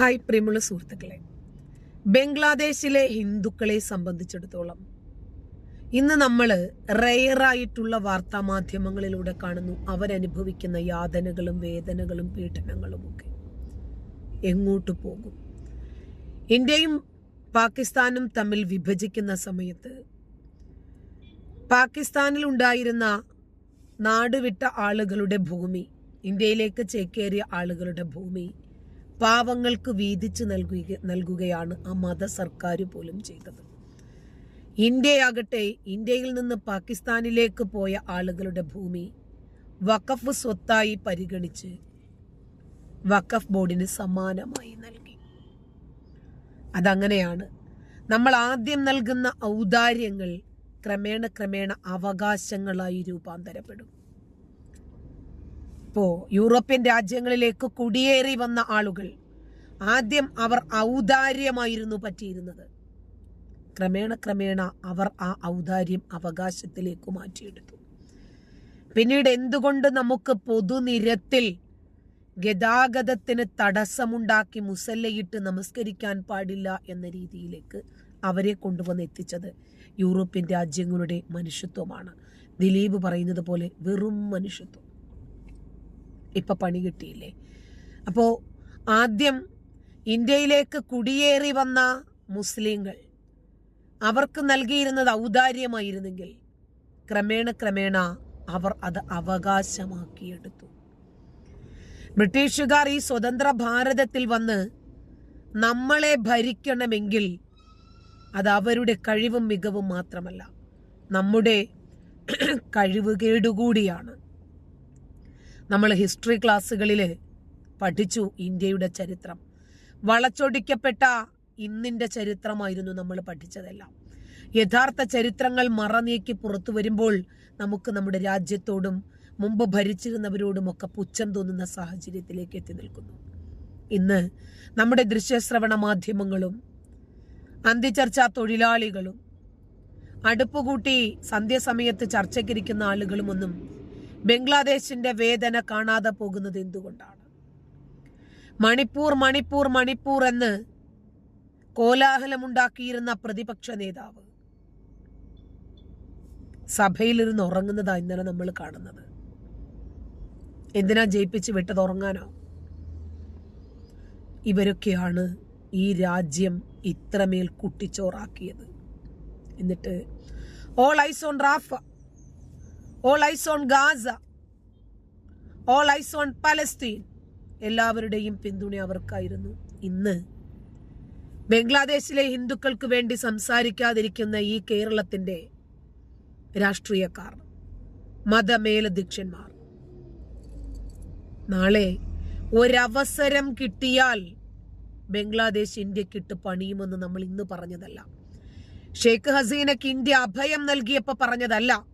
Hi പ്രിയമുള്ള സുഹൃത്തുക്കളെ ബംഗ്ലാദേശിലെ ഹിന്ദുക്കളെ സംബന്ധിച്ചിടത്തോളം ഇന്ന് നമ്മൾ റെയറായിട്ടുള്ള വാർത്താ മാധ്യമങ്ങളിലൂടെ കാണുന്നു അവരനുഭവിക്കുന്ന യാതനകളും വേദനകളും പീഡനങ്ങളും ഒക്കെ. എങ്ങോട്ട് പോകും? ഇന്ത്യയും പാകിസ്ഥാനും തമ്മിൽ വിഭജിക്കുന്ന സമയത്ത് പാകിസ്ഥാനിൽ ഉണ്ടായിരുന്ന നാടുവിട്ട ആളുകളുടെ ഭൂമി ഇന്ത്യയിലേക്ക് ചേക്കേറിയ ആളുകളുടെ ഭൂമി പാവങ്ങൾക്ക് വീതിച്ച് നൽകുക നൽകുകയാണ് ആ മത സർക്കാർ പോലും ചെയ്തത്. ഇന്ത്യയാകട്ടെ ഇന്ത്യയിൽ നിന്ന് പാകിസ്ഥാനിലേക്ക് പോയ ആളുകളുടെ ഭൂമി വഖഫ് സ്വത്തായി പരിഗണിച്ച് വഖഫ് ബോർഡിന് സമാനമായി നൽകി. അതങ്ങനെയാണ്. നമ്മൾ ആദ്യം നൽകുന്ന ഔദാര്യങ്ങൾ ക്രമേണ ക്രമേണ അവകാശങ്ങളായി രൂപാന്തരപ്പെടും. ഇപ്പോ യൂറോപ്യൻ രാജ്യങ്ങളിലേക്ക് കുടിയേറി വന്ന ആളുകൾ. ആദ്യം അവർ ഔദാര്യമായിരുന്നു പറ്റിയിരുന്നത്. ക്രമേണ ക്രമേണ അവർ ആ ഔദാര്യം അവകാശത്തിലേക്ക് മാറ്റിയെടുത്തു. പിന്നീട് എന്തുകൊണ്ട് നമുക്ക് പൊതുനിരത്തിൽ ഗതാഗതത്തിന് തടസ്സമുണ്ടാക്കി മുസല്ലയിട്ട് നമസ്കരിക്കാൻ പാടില്ല എന്ന രീതിയിലേക്ക് അവരെ കൊണ്ടുവന്ന് എത്തിച്ചത് യൂറോപ്യൻ രാജ്യങ്ങളുടെ മനുഷ്യത്വമാണ്. ദിലീപ് പറയുന്നത് പോലെ വെറും മനുഷ്യത്വം. ഇപ്പൊ പണി കിട്ടിയില്ലേ? അപ്പോൾ ആദ്യം ഇന്ത്യയിലേക്ക് കുടിയേറി വന്ന മുസ്ലിങ്ങൾ അവർക്ക് നൽകിയിരുന്നത് ഔദാര്യമായിരുന്നെങ്കിൽ ക്രമേണ ക്രമേണ അവർ അത് അവകാശമാക്കിയെടുത്തു. ബ്രിട്ടീഷുകാർ ഈ സ്വതന്ത്ര ഭാരതത്തിൽ വന്ന് നമ്മളെ ഭരിക്കണമെങ്കിൽ അത് അവരുടെ കഴിവും മികവും മാത്രമല്ല. നമ്മുടെ കഴിവുകേടുകൂടിയാണ്. നമ്മൾ ഹിസ്റ്ററി ക്ലാസ്സുകളിൽ പഠിച്ചു ഇന്ത്യയുടെ ചരിത്രം. വളച്ചൊടിക്കപ്പെട്ട ഇന്നിന്റെ ചരിത്രമായിരുന്നു നമ്മൾ പഠിച്ചതെല്ലാം. യഥാർത്ഥ ചരിത്രങ്ങൾ മറനീക്കി പുറത്തു വരുമ്പോൾ നമുക്ക് നമ്മുടെ രാജ്യത്തോടും മുമ്പ് ഭരിച്ചിരുന്നവരോടുമൊക്കെ പുച്ഛം തോന്നുന്ന സാഹചര്യത്തിലേക്ക് എത്തി നിൽക്കുന്നു. ഇന്ന് നമ്മുടെ ദൃശ്യശ്രവണ മാധ്യമങ്ങളും അന്ത്യചർച്ചാ തൊഴിലാളികളും അടുപ്പുകൂട്ടി സന്ധ്യസമയത്ത് ചർച്ചയ്ക്കിരിക്കുന്ന ആളുകളുമൊന്നും ബംഗ്ലാദേശിന്റെ വേദന കാണാതെ പോകുന്നത് എന്തുകൊണ്ടാണ്? മണിപ്പൂർ മണിപ്പൂർ മണിപ്പൂർ എന്ന് കോലാഹലമുണ്ടാക്കിയിരുന്ന പ്രതിപക്ഷ നേതാവ് സഭയിലിരുന്ന് ഉറങ്ങുന്നതാ ഇന്നലെ നമ്മൾ കാണുന്നത്. എന്തിനാ ജയിപ്പിച്ച് വിട്ടത് ഉറങ്ങാനോ? ഇവരൊക്കെയാണ് ഈ രാജ്യം ഇത്രമേൽ കുട്ടിച്ചോറാക്കിയത്. എന്നിട്ട് all eyes on Rafah all eyes on Gaza all eyes on Palestine എല്ലാവരുടെയും പിന്തുണ അവർക്കായിരുന്നു. ഇന്ന് ബംഗ്ലാദേശിലെ ഹിന്ദുക്കൾക്ക് വേണ്ടി സംസാരിക്കാതിരിക്കുന്ന ഈ കേരളത്തിന്റെ രാഷ്ട്രീയക്കാർ മതമേലധ്യക്ഷന്മാർ നാളെ ഒരവസരം കിട്ടിയാൽ ബംഗ്ലാദേശ് ഇന്ത്യക്കിട്ട് പണിയുമെന്ന് നമ്മൾ ഇന്ന് പറഞ്ഞതല്ല. ഷെയ്ഖ് ഹസീനക്ക് ഇന്ത്യ അഭയം നൽകിയപ്പോൾ പറഞ്ഞതല്ല.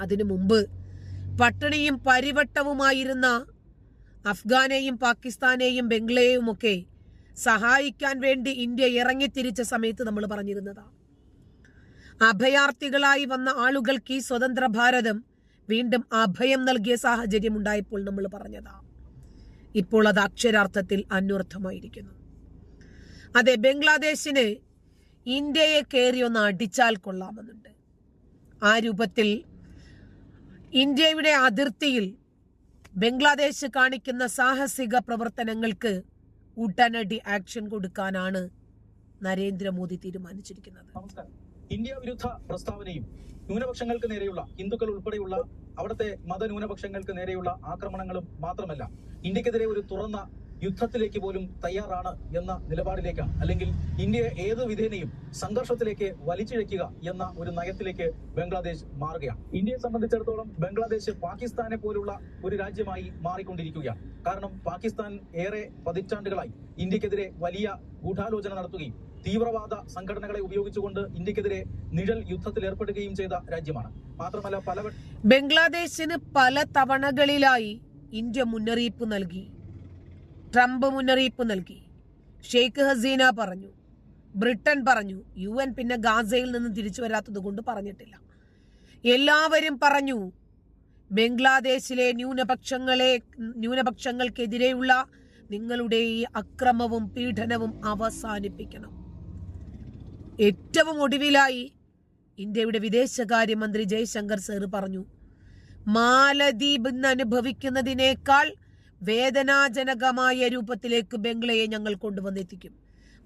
അതിനു മുമ്പ് പട്ടിണിയും പരിവട്ടവുമായിരുന്ന അഫ്ഗാനെയും പാകിസ്ഥാനെയും ബംഗ്ലയെയും ഒക്കെ സഹായിക്കാൻ വേണ്ടി ഇന്ത്യ ഇറങ്ങിത്തിരിച്ച സമയത്ത് നമ്മൾ പറഞ്ഞിരുന്നതാ. അഭയാർത്ഥികളായി വന്ന ആളുകൾക്ക് ഈ സ്വതന്ത്ര ഭാരതം വീണ്ടും അഭയം നൽകിയ സാഹചര്യം ഉണ്ടായപ്പോൾ നമ്മൾ പറഞ്ഞതാ. ഇപ്പോൾ അത് അക്ഷരാർത്ഥത്തിൽ അന്വർത്ഥമായിരിക്കുന്നു. അതെ ബംഗ്ലാദേശിന് ഇന്ത്യയെ കയറി ഒന്ന് അടിച്ചാൽ കൊള്ളാമെന്നുണ്ട്. ആ രൂപത്തിൽ ഇന്ത്യയുടെ അതിർത്തിയിൽ ബംഗ്ലാദേശ് കാണിക്കുന്ന സാഹസിക പ്രവർത്തനങ്ങൾക്ക് ഉടനടി ആക്ഷൻ കൊടുക്കാനാണ് നരേന്ദ്രമോദി തീരുമാനിച്ചിരിക്കുന്നത്. ഇന്ത്യ വിരുദ്ധ പ്രസ്താവനയും ന്യൂനപക്ഷങ്ങൾക്ക് നേരെയുള്ള ഹിന്ദുക്കൾ ഉൾപ്പെടെയുള്ള അവിടുത്തെ മതന്യൂനപക്ഷങ്ങൾക്ക് നേരെയുള്ള ആക്രമണങ്ങളും മാത്രമല്ല ഇന്ത്യക്കെതിരെ ഒരു തുറന്ന യുദ്ധത്തിലേക്ക് പോലും തയ്യാറാണ് എന്ന നിലപാടിലേക്കാണ്. അല്ലെങ്കിൽ ഇന്ത്യയെ ഏത് വിധേനയും സംഘർഷത്തിലേക്ക് വലിച്ചിഴക്കുക എന്ന ഒരു നയത്തിലേക്ക് ബംഗ്ലാദേശ് മാറുകയാണ്. ഇന്ത്യയെ സംബന്ധിച്ചിടത്തോളം ബംഗ്ലാദേശ് പാകിസ്ഥാനെ പോലുള്ള ഒരു രാജ്യമായി മാറിക്കൊണ്ടിരിക്കുകയാണ്. കാരണം പാകിസ്ഥാൻ ഏറെ പതിറ്റാണ്ടുകളായി ഇന്ത്യക്കെതിരെ വലിയ ഗൂഢാലോചന നടത്തുകയും തീവ്രവാദ സംഘടനകളെ ഉപയോഗിച്ചുകൊണ്ട് ഇന്ത്യക്കെതിരെ നിഴൽ യുദ്ധത്തിൽ ഏർപ്പെടുകയും ചെയ്ത രാജ്യമാണ്. മാത്രമല്ല പല ബംഗ്ലാദേശിന് പല തവണകളിലായി ഇന്ത്യ മുന്നറിയിപ്പ് നൽകി. ട്രംപ് മുന്നറിയിപ്പ് നൽകി. ഷെയ്ഖ് ഹസീന പറഞ്ഞു. ബ്രിട്ടൻ പറഞ്ഞു. യു എൻ പിന്നെ ഗാസയിൽ നിന്ന് തിരിച്ചു വരാത്തത് കൊണ്ട് പറഞ്ഞിട്ടില്ല. എല്ലാവരും പറഞ്ഞു ബംഗ്ലാദേശിലെ ന്യൂനപക്ഷങ്ങളെ ന്യൂനപക്ഷങ്ങൾക്കെതിരെയുള്ള നിങ്ങളുടെ ഈ അക്രമവും പീഡനവും അവസാനിപ്പിക്കണം. ഏറ്റവും ഒടുവിലായി ഇന്ത്യയുടെ വിദേശകാര്യമന്ത്രി ജയശങ്കർ സർ പറഞ്ഞു മാലദ്വീപ് അനുഭവിക്കുന്നതിനേക്കാൾ വേദനാജനകമായ രൂപത്തിലേക്ക് ബംഗ്ലയെ ഞങ്ങൾ കൊണ്ടുവന്നെത്തിക്കും.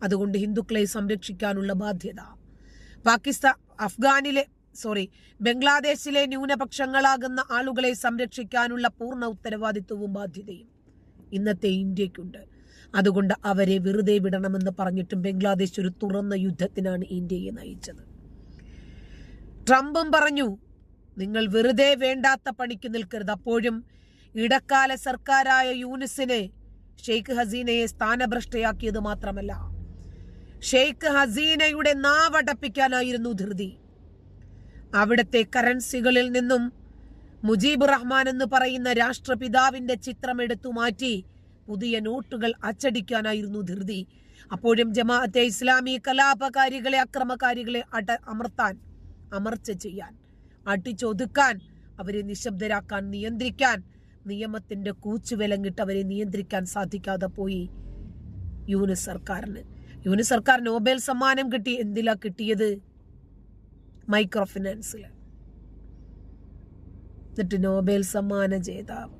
അതുകൊണ്ട് ഹിന്ദുക്കളെ സംരക്ഷിക്കാനുള്ള ബാധ്യത. പാകിസ്ഥാൻ അഫ്ഗാനിലെ സോറി ബംഗ്ലാദേശിലെ ന്യൂനപക്ഷങ്ങളാകുന്ന ആളുകളെ സംരക്ഷിക്കാനുള്ള പൂർണ ഉത്തരവാദിത്വവും ബാധ്യതയും ഇന്നത്തെ ഇന്ത്യക്കുണ്ട് അതുകൊണ്ട് അവരെ വെറുതെ വിടണമെന്ന് പറഞ്ഞിട്ടും ബംഗ്ലാദേശ് ഒരു തുറന്ന യുദ്ധത്തിനാണ് ഇന്ത്യയെ നയിച്ചത്. ട്രംപും പറഞ്ഞു നിങ്ങൾ വെറുതെ വേണ്ടാത്ത പണിക്ക് നിൽക്കരുത്. അപ്പോഴും ഇടക്കാല സർക്കാരായ യൂനിസിനെ ഷെയ്ഖ് ഹസീനയെ സ്ഥാനഭ്രഷ്ടയാക്കിയത് മാത്രമല്ല. ഷെയ്ഖ് ഹസീനയുടെ നാവടപ്പിക്കാനായിരുന്നു ധൃതി. അവിടുത്തെ കറൻസികളിൽ നിന്നും മുജീബ് റഹ്മാൻ എന്ന് പറയുന്ന രാഷ്ട്രപിതാവിന്റെ ചിത്രം എടുത്തു മാറ്റി പുതിയ നോട്ടുകൾ അച്ചടിക്കാനായിരുന്നു ധൃതി. അപ്പോഴും ജമാഅത്തെ ഇസ്ലാമി കലാപകാരികളെ അക്രമകാരികളെ അട അമർത്താൻ അമർച്ച ചെയ്യാൻ അടിച്ചൊതുക്കാൻ അവരെ നിശബ്ദരാക്കാൻ നിയന്ത്രിക്കാൻ നിയമത്തിന്റെ കൂച്ചുവിലങ്ങിട്ട് അവരെ നിയന്ത്രിക്കാൻ സാധിക്കാതെ പോയി യൂനിസ് സർക്കാരിന്. യൂനിസ് സർക്കാർ നോബൽ സമ്മാനം കിട്ടി. എന്തിലാ കിട്ടിയത്? മൈക്രോ ഫിനാൻസിൽ എന്നിട്ട് നോബൽ സമ്മാന ജേതാവ്.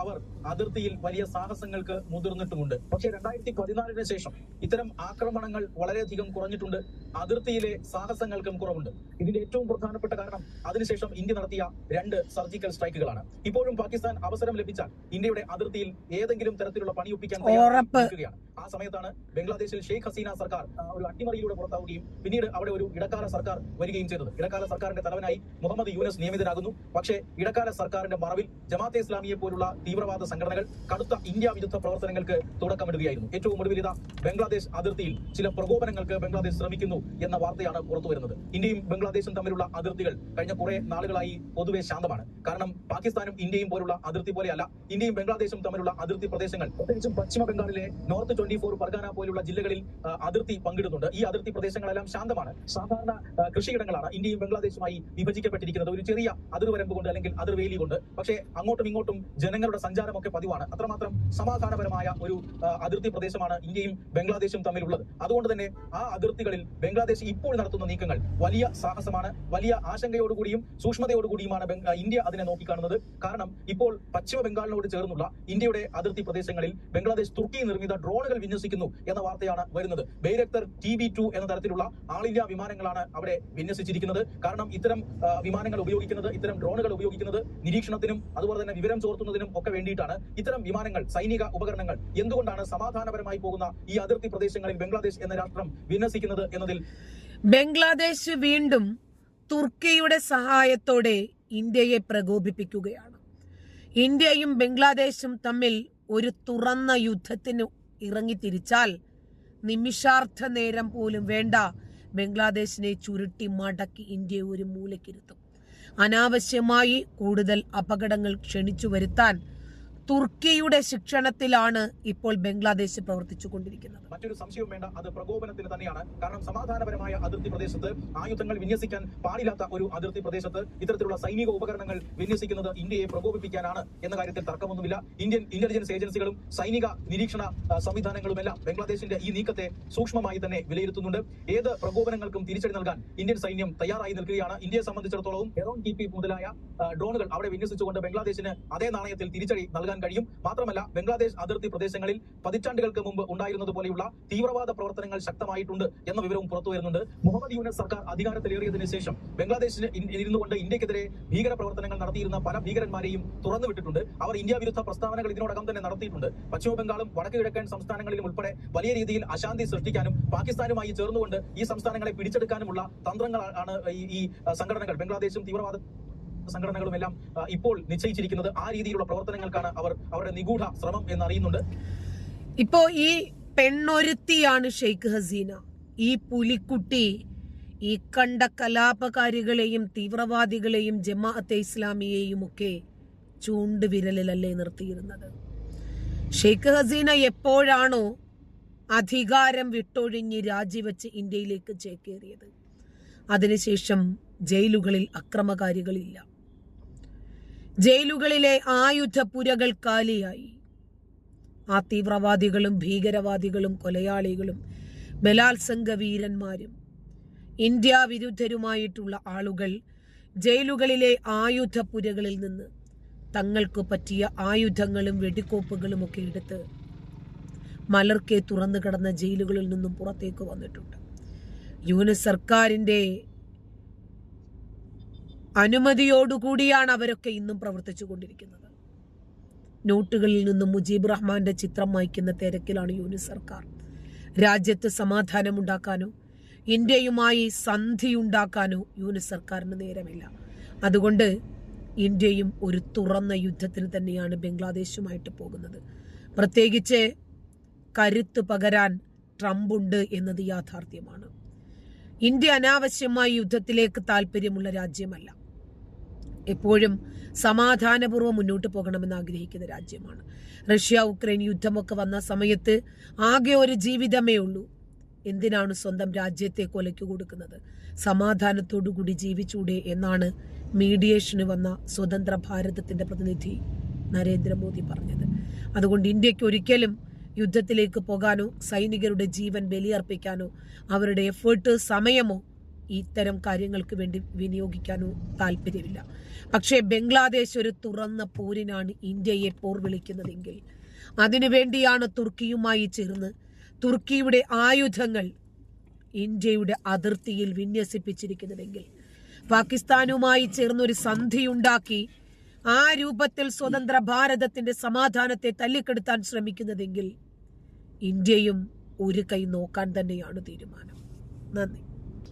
അവർ അതിർത്തിയിൽ വലിയ സാഹസങ്ങൾക്ക് മുതിർന്നിട്ടുമുണ്ട്. പക്ഷേ രണ്ടായിരത്തി പതിനാലിന് ശേഷം ഇത്തരം ആക്രമണങ്ങൾ വളരെയധികം കുറഞ്ഞിട്ടുണ്ട്. അതിർത്തിയിലെ സാഹസങ്ങൾക്കും കുറവുണ്ട്. ഇതിന്റെ ഏറ്റവും പ്രധാനപ്പെട്ട കാരണം അതിനുശേഷം ഇന്ത്യ നടത്തിയ രണ്ട് സർജിക്കൽ സ്ട്രൈക്കുകളാണ്. ഇപ്പോഴും പാകിസ്ഥാൻ അവസരം ലഭിച്ചാൽ ഇന്ത്യയുടെ അതിർത്തിയിൽ ഏതെങ്കിലും തരത്തിലുള്ള പണിയൊപ്പിക്കാൻ ഒപ്പിക്കാൻ നിൽക്കുകയാണ് ആ സമയത്താണ് ബംഗ്ലാദേശിൽ ഷെയ്ഖ് ഹസീന സർക്കാർ ഒരു അട്ടിമറിയിലൂടെ പുറത്താവുകയും പിന്നീട് അവിടെ ഒരു ഇടക്കാല സർക്കാർ വരികയും ചെയ്തത്. ഇടക്കാല സർക്കാരിന്റെ തലവനായി മുഹമ്മദ് യൂനസ് നിയമിതരാകുന്നു പക്ഷേ ഇടക്കാല സർക്കാരിന്റെ മറവിൽ ജമാഅത്തെ ഇസ്ലാമിയെ പോലുള്ള തീവ്രവാദ സംഘടനകൾ കടുത്ത ഇന്ത്യ വിരുദ്ധ പ്രവർത്തനങ്ങൾക്ക് തുടക്കമിടുകയായിരുന്നു. ഏറ്റവും ഒടുവിൽ ഇതാ ബംഗ്ലാദേശ് അതിർത്തിയിൽ ചില പ്രകോപനങ്ങൾക്ക് ബംഗ്ലാദേശ് ശ്രമിക്കുന്നു എന്ന വാർത്തയാണ് പുറത്തു വരുന്നത്. ഇന്ത്യയും ബംഗ്ലാദേശും തമ്മിലുള്ള അതിർത്തികൾ കഴിഞ്ഞ കുറെ നാളുകളായി പൊതുവെ ശാന്തമാണ്. കാരണം പാകിസ്ഥാനും ഇന്ത്യയും പോലുള്ള അതിർത്തി പോലെയല്ല ഇന്ത്യയും ബംഗ്ലാദേശും തമ്മിലുള്ള അതിർത്തി പ്രദേശങ്ങൾ. പ്രത്യേകിച്ചും പശ്ചിമ ബംഗാളിലെ നോർത്ത് ട്വന്റി ഫോർ പർഗാന പോലുള്ള ജില്ലകളിൽ അതിർത്തി പങ്കിടുന്നുണ്ട്. ഈ അതിർത്തി പ്രദേശങ്ങളെല്ലാം ശാന്തമാണ്. സാധാരണ കൃഷിയിടങ്ങളാണ് ഇന്ത്യയും ബംഗ്ലാദേശുമായി വിഭജിക്കപ്പെട്ടിരിക്കുന്നത്. ഒരു ചെറിയ അതിർവരമ്പ് കൊണ്ട് അല്ലെങ്കിൽ അതിർവേലി കൊണ്ട്. പക്ഷേ അങ്ങോട്ടും ഇങ്ങോട്ടും ജനങ്ങളുടെ സഞ്ചാരമൊക്കെ പതിവാണ്. അത്രമാത്രം സമാധാനപരമായ ഒരു അതിർത്തി പ്രദേശമാണ് ഇന്ത്യയും ബംഗ്ലാദേശും തമ്മിലുള്ളത്. അതുകൊണ്ട് തന്നെ ആ അതിർത്തികളിൽ ബംഗ്ലാദേശ് ഇപ്പോൾ നടത്തുന്ന നീക്കങ്ങൾ വലിയ സാഹസമാണ്. വലിയ ആശങ്കയോടുകൂടിയും സൂക്ഷ്മതയോടുകൂടിയുമാണ് ഇന്ത്യ അതിനെ നോക്കിക്കാണുന്നത്. കാരണം ഇപ്പോൾ പശ്ചിമ ബംഗാളിനോട് ചേർന്നുള്ള ഇന്ത്യയുടെ അതിർത്തി പ്രദേശങ്ങളിൽ ബംഗ്ലാദേശ് തുർക്കി നിർമ്മിത ഡ്രോണുകൾ വിന്യസിക്കുന്നു എന്ന വാർത്തയാണ് വരുന്നത്. ബൈരക്തർ ടി ബി ടു എന്ന തരത്തിലുള്ള ആൾ ഇന്ത്യ വിമാനങ്ങളാണ് അവിടെ വിന്യസിച്ചിരിക്കുന്നത്. കാരണം ഇത്തരം വിമാനങ്ങൾ ഉപയോഗിക്കുന്നത് ഇത്തരം ഡ്രോണുകൾ ഉപയോഗിക്കുന്നത് നിരീക്ഷണത്തിനും അതുപോലെ തന്നെ വിവരം ചോർത്തുന്നതിനും ഒക്കെ വേണ്ടിയിട്ടാണ്. ഇത്തരം വിമാനങ്ങൾ സൈനിക ഉപകരണങ്ങൾ എന്തുകൊണ്ടാണ് സമാധാനപരമായി പോകുന്ന ഈ അതിർത്തി പ്രദേശങ്ങളിൽ ബംഗ്ലാദേശ് എന്ന രാഷ്ട്രം വിന്യസിക്കുന്നത് എന്നതിൽ ബംഗ്ലാദേശ് വീണ്ടും തുർക്കിയുടെ സഹായത്തോടെ ഇന്ത്യയെ പ്രകോപിപ്പിക്കുകയാണ്. ഇന്ത്യയും ബംഗ്ലാദേശും തമ്മിൽ ഒരു തുറന്ന യുദ്ധത്തിന് ഇറങ്ങിത്തിരിച്ചാൽ നിമിഷാർത്ഥ നേരം പോലും വേണ്ട. ബംഗ്ലാദേശിനെ ചുരുട്ടി മടക്കി ഇന്ത്യയെ ഒരു മൂലക്കിരുത്തും അനാവശ്യമായി കൂടുതൽ അപകടങ്ങൾ ക്ഷണിച്ചു വരുത്താൻ തുർക്കിയുടെ ശിക്ഷണത്തിലാണ് ഇപ്പോൾ ബംഗ്ലാദേശ് പ്രവർത്തിച്ചു കൊണ്ടിരിക്കുന്നത് മറ്റൊരു സംശയവും വേണ്ട അത് പ്രകോപനത്തിന് തന്നെയാണ്. കാരണം സമാധാനപരമായ അതിർത്തി പ്രദേശത്ത് ആയുധങ്ങൾ വിന്യസിക്കാൻ പാടില്ലാത്ത ഒരു അതിർത്തി പ്രദേശത്ത് ഇത്തരത്തിലുള്ള സൈനിക ഉപകരണങ്ങൾ വിന്യസിക്കുന്നത് ഇന്ത്യയെ പ്രകോപിപ്പിക്കാനാണ് എന്ന കാര്യത്തിൽ തർക്കമൊന്നുമില്ല. ഇന്ത്യൻ ഇന്റലിജൻസ് ഏജൻസികളും സൈനിക നിരീക്ഷണ സംവിധാനങ്ങളും സംവിധാനങ്ങളുമെല്ലാം ബംഗ്ലാദേശിന്റെ ഈ നീക്കത്തെ സൂക്ഷ്മമായി തന്നെ വിലയിരുത്തുന്നുണ്ട്. ഏത് പ്രകോപനങ്ങൾക്കും തിരിച്ചടി നൽകാൻ ഇന്ത്യൻ സൈന്യം തയ്യാറായി നിൽക്കുകയാണ്. ഇന്ത്യയെ സംബന്ധിച്ചിടത്തോളം എറോൺ ടി പി മുതലായ ഡ്രോണുകൾ അവിടെ വിന്യസിച്ചുകൊണ്ട് ബംഗ്ലാദേശിന് അതേ നാണയത്തിൽ തിരിച്ചടി നൽകാൻ കഴിയും. മാത്രമല്ല ബംഗ്ലാദേശ് അതിർത്തി പ്രദേശങ്ങളിൽ പതിറ്റാണ്ടുകൾക്ക് മുമ്പ് ഉണ്ടായിരുന്നത് പോലെയുള്ള തീവ്രവാദ പ്രവർത്തനങ്ങൾ ശക്തമായിട്ടുണ്ട് എന്ന വിവരവും പുറത്തു വരുന്നുണ്ട്. മുഹമ്മദ് യൂനസ് സർക്കാർ അധികാരത്തിലേറിയതിനു ശേഷം ബംഗ്ലാദേശിന് ഇരുന്നു ഇരുന്നുകൊണ്ട് ഇന്ത്യക്കെതിരെ ഭീകര പ്രവർത്തനങ്ങൾ നടത്തിയിരുന്ന പല ഭീകരന്മാരെയും തുറന്നു വിട്ടിട്ടുണ്ട്. അവർ ഇന്ത്യ വിരുദ്ധ പ്രസ്താവനകൾ ഇതിനോടകം തന്നെ നടത്തിയിട്ടുണ്ട്. പശ്ചിമബംഗാളും വടക്ക് കിഴക്കൻ സംസ്ഥാനങ്ങളിലും ഉൾപ്പെടെ വലിയ രീതിയിൽ അശാന്തി സൃഷ്ടിക്കാനും പാകിസ്ഥാനുമായി ചേർന്നുകൊണ്ട് ഈ സംസ്ഥാനങ്ങളെ പിടിച്ചെടുക്കാനുമുള്ള തന്ത്രങ്ങളാണ് ഈ സംഘടനകൾ. ബംഗ്ലാദേശും തീവ്രവാദ സംഘടനകളും എല്ലാം ഇപ്പോൾ നിശ്ചയിച്ചിരിക്കുന്നത് ആ രീതിയിലുള്ള പ്രവർത്തനങ്ങൾക്കാണ് അവർ അവരുടെ നിഗൂഢ ശ്രമം എന്ന് അറിയുന്നുണ്ട് ഇപ്പോ ഈ പെണ്ണൊരുത്തിയാണ് ഷെയ്ഖ് ഹസീന. ഈ പുലിക്കുട്ടി ഈ കണ്ട കലാപകാരികളെയും തീവ്രവാദികളെയും ജമാഅത്തെ ഇസ്ലാമിയെയും ഒക്കെ ചൂണ്ടുവിരലിലല്ലേ നിർത്തിയിരുന്നത്? ഷെയ്ഖ് ഹസീന എപ്പോഴാണോ അധികാരം വിട്ടൊഴിഞ്ഞ് രാജിവെച്ച് ഇന്ത്യയിലേക്ക് ചേക്കേറിയത്? അതിനുശേഷം ജയിലുകളിൽ അക്രമകാരികളില്ല. ജയിലുകളിലെ ആയുധപുരകൾ കാലിയായി. ആ തീവ്രവാദികളും ഭീകരവാദികളും കൊലയാളികളും ബലാത്സംഗ വീരന്മാരും ഇന്ത്യ വിരുദ്ധരുമായിട്ടുള്ള ആളുകൾ ജയിലുകളിലെ ആയുധപ്പുരകളിൽ നിന്ന് തങ്ങൾക്ക് പറ്റിയ ആയുധങ്ങളും വെടിക്കോപ്പുകളും ഒക്കെ എടുത്ത് മലർക്കെ തുറന്നു കിടന്ന ജയിലുകളിൽ നിന്നും പുറത്തേക്ക് വന്നിട്ടുണ്ട്. യൂനിസ് സർക്കാരിന്റെ അനുമതിയോടുകൂടിയാണ് അവരൊക്കെ ഇന്നും പ്രവർത്തിച്ചു കൊണ്ടിരിക്കുന്നത് നോട്ടുകളിൽ നിന്നും മുജീബ് റഹ്മാന്റെ ചിത്രം മായ്ക്കുന്ന തിരക്കിലാണ് യൂനി സർക്കാർ. രാജ്യത്ത് സമാധാനമുണ്ടാക്കാനോ ഇന്ത്യയുമായി സന്ധി ഉണ്ടാക്കാനോ യൂനി സർക്കാരിന് നേരമില്ല. അതുകൊണ്ട് ഇന്ത്യയും ഒരു തുറന്ന യുദ്ധത്തിന് തന്നെയാണ് ബംഗ്ലാദേശുമായിട്ട് പോകുന്നത്. പ്രത്യേകിച്ച് കരുത്ത് പകരാൻ ട്രംപ് ഉണ്ട് എന്നത് യാഥാർത്ഥ്യമാണ്. ഇന്ത്യ അനാവശ്യമായി യുദ്ധത്തിലേക്ക് താല്പര്യമുള്ള രാജ്യമല്ല. എപ്പോഴും സമാധാനപൂർവം മുന്നോട്ട് പോകണമെന്ന് ആഗ്രഹിക്കുന്ന രാജ്യമാണ്. റഷ്യ ഉക്രൈൻ യുദ്ധമൊക്കെ വന്ന സമയത്ത് ആകെ ഒരു ജീവിതമേ ഉള്ളൂ. എന്തിനാണ് സ്വന്തം രാജ്യത്തെ കൊലയ്ക്ക് കൊടുക്കുന്നത്? സമാധാനത്തോടു കൂടി ജീവിച്ചൂടെ എന്നാണ് മീഡിയേഷന് വന്ന സ്വതന്ത്ര ഭാരതത്തിന്റെ പ്രതിനിധി നരേന്ദ്രമോദി പറഞ്ഞത്. അതുകൊണ്ട് ഇന്ത്യയ്ക്ക് ഒരിക്കലും യുദ്ധത്തിലേക്ക് പോകാനോ സൈനികരുടെ ജീവൻ ബലിയർപ്പിക്കാനോ അവരുടെ എഫേർട്ട് സമയമോ ഇത്തരം കാര്യങ്ങൾക്ക് വേണ്ടി വിനിയോഗിക്കാനോ താല്പര്യമില്ല. പക്ഷേ ബംഗ്ലാദേശ് ഒരു തുറന്ന പോരിനാണ് ഇന്ത്യയെ പോർ വിളിക്കുന്നതെങ്കിൽ അതിനുവേണ്ടിയാണ് തുർക്കിയുമായി ചേർന്ന് തുർക്കിയുടെ ആയുധങ്ങൾ ഇന്ത്യയുടെ അതിർത്തിയിൽ വിന്യസിപ്പിച്ചിരിക്കുന്നതെങ്കിൽ പാകിസ്ഥാനുമായി ചേർന്നൊരു സന്ധിയുണ്ടാക്കി ആ രൂപത്തിൽ സ്വതന്ത്ര ഭാരതത്തിന്റെ സമാധാനത്തെ തല്ലിക്കെടുത്താൻ ശ്രമിക്കുന്നതെങ്കിൽ ഇന്ത്യയും ഒരു കൈ നോക്കാൻ തന്നെയാണ് തീരുമാനം. നന്ദി.